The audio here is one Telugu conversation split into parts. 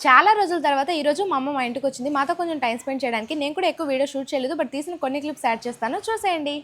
చాలా రోజుల తర్వాత ఈ రోజు మా అమ్మ మా ఇంటికి వచ్చింది. మాతో కొంచెం టైం స్పెండ్ చేయడానికి. నేను కూడా ఎక్కువ వీడియో షూట్ చేయలేదు బట్ తీసిన కొన్ని క్లిప్స్ యాడ్ చేస్తాను. చూసేయండి.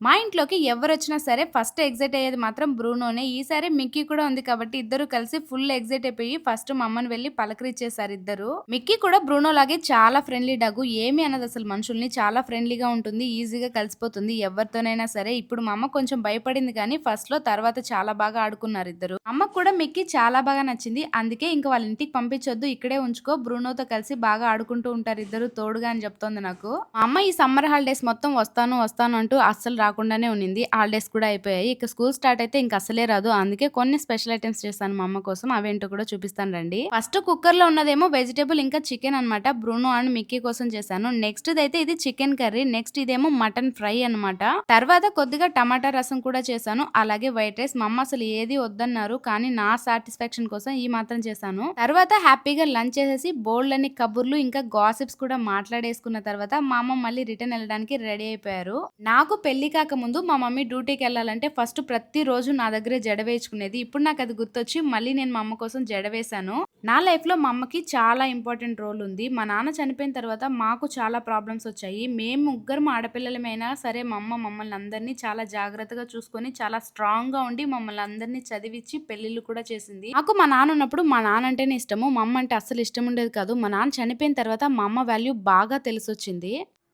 మా ఇంట్లోకి ఎవరు వచ్చినా సరే ఫస్ట్ ఎగ్జైట్ అయ్యేది మాత్రం బ్రూనోనే. ఈసారి మిక్కీ కూడా ఉంది కాబట్టి ఇద్దరు కలిసి ఫుల్ ఎగ్జైట్ అయిపోయి ఫస్ట్ మా అమ్మని వెళ్ళి పలకరించేశారు ఇద్దరు. మిక్కీ కూడా బ్రూనో లాగే చాలా ఫ్రెండ్లీ డగు. ఏమి అన్నది అసలు మనుషుల్ని. చాలా ఫ్రెండ్లీగా ఉంటుంది ఈజీగా కలిసిపోతుంది. ఎవరితోనైనా సరే ఇప్పుడు మా అమ్మ కొంచెం భయపడింది కానీ ఫస్ట్లో తర్వాత చాలా బాగా ఆడుకున్నారు ఇద్దరు. అమ్మకు కూడా మిక్కీ చాలా బాగా నచ్చింది. అందుకే ఇంకా వాళ్ళ ఇంటికి పంపించొద్దు ఇక్కడే ఉంచుకో బ్రూనోతో కలిసి బాగా ఆడుకుంటూ ఉంటారు ఇద్దరు. తోడుగా అని చెప్తోంది నాకు. మా అమ్మ ఈ సమ్మర్ హాలిడేస్ మొత్తం వస్తాను వస్తాను అంటూ అస్సలు రాకుండానే ఉన్నింది. హాలిడేస్ కూడా అయిపోయాయి. ఇక స్కూల్ స్టార్ట్ అయితే ఇంక అసలే రాదు. అందుకే కొన్ని స్పెషల్ ఐటమ్స్ చేస్తాను మా అమ్మ కోసం. అవేంటో కూడా చూపిస్తాను రండి. ఫస్ట్ కుక్కర్లో ఉన్నదేమో వెజిటేబుల్ ఇంకా చికెన్ అన్నమాట. బ్రూనో అండ్ మిక్కీ కోసం చేశాను. నెక్స్ట్ అయితే ఇది చికెన్ కర్రీ. నెక్స్ట్ ఇదేమో మటన్ ఫ్రై అన్నమాట. తర్వాత కొద్దిగా టమాటా రసం కూడా చేశాను. అలాగే వైట్ రైస్. మా అమ్మ అసలు ఏది వద్దన్నారు కానీ నా సాటిస్ఫాక్షన్ కోసం ఈ మాత్రం చేశాను. తర్వాత హ్యాపీగా లంచ్ చేసేసి బోల్డ్ అని కబుర్లు ఇంకా గాసిప్స్ కూడా మాట్లాడేసుకున్న తర్వాత మా అమ్మ మళ్ళీ రిటర్న్ వెళ్ళడానికి రెడీ అయిపోయారు. నాకు పెళ్ళి కాక ముందు మా మమ్మీ డ్యూటీకి వెళ్ళాలంటే ఫస్ట్ ప్రతిరోజు నా దగ్గరే జడ వేయించుకునేది. ఇప్పుడు నాకు అది గుర్తొచ్చి మళ్ళీ నేను మా అమ్మ కోసం జడ వేశాను. నా లైఫ్లో మా అమ్మకి చాలా ఇంపార్టెంట్ రోల్ ఉంది. మా నాన్న చనిపోయిన తర్వాత మాకు చాలా ప్రాబ్లమ్స్ వచ్చాయి. మేము ముగ్గురు ఆడపిల్లలమైనా సరే మా అమ్మ మమ్మల్ని అందరినీ చాలా జాగ్రత్తగా చూసుకొని చాలా స్ట్రాంగ్గా ఉండి మమ్మల్ని అందరినీ చదివించి పెళ్ళిళ్ళు కూడా చేసింది. నాకు మా నాన్న ఉన్నప్పుడు మా నాన్న అంటేనే ఇష్టము మా అమ్మ అంటే అస్సలు ఇష్టం ఉండేది కాదు. మా నాన్న చనిపోయిన తర్వాత మా అమ్మ వాల్యూ బాగా తెలిసొచ్చింది.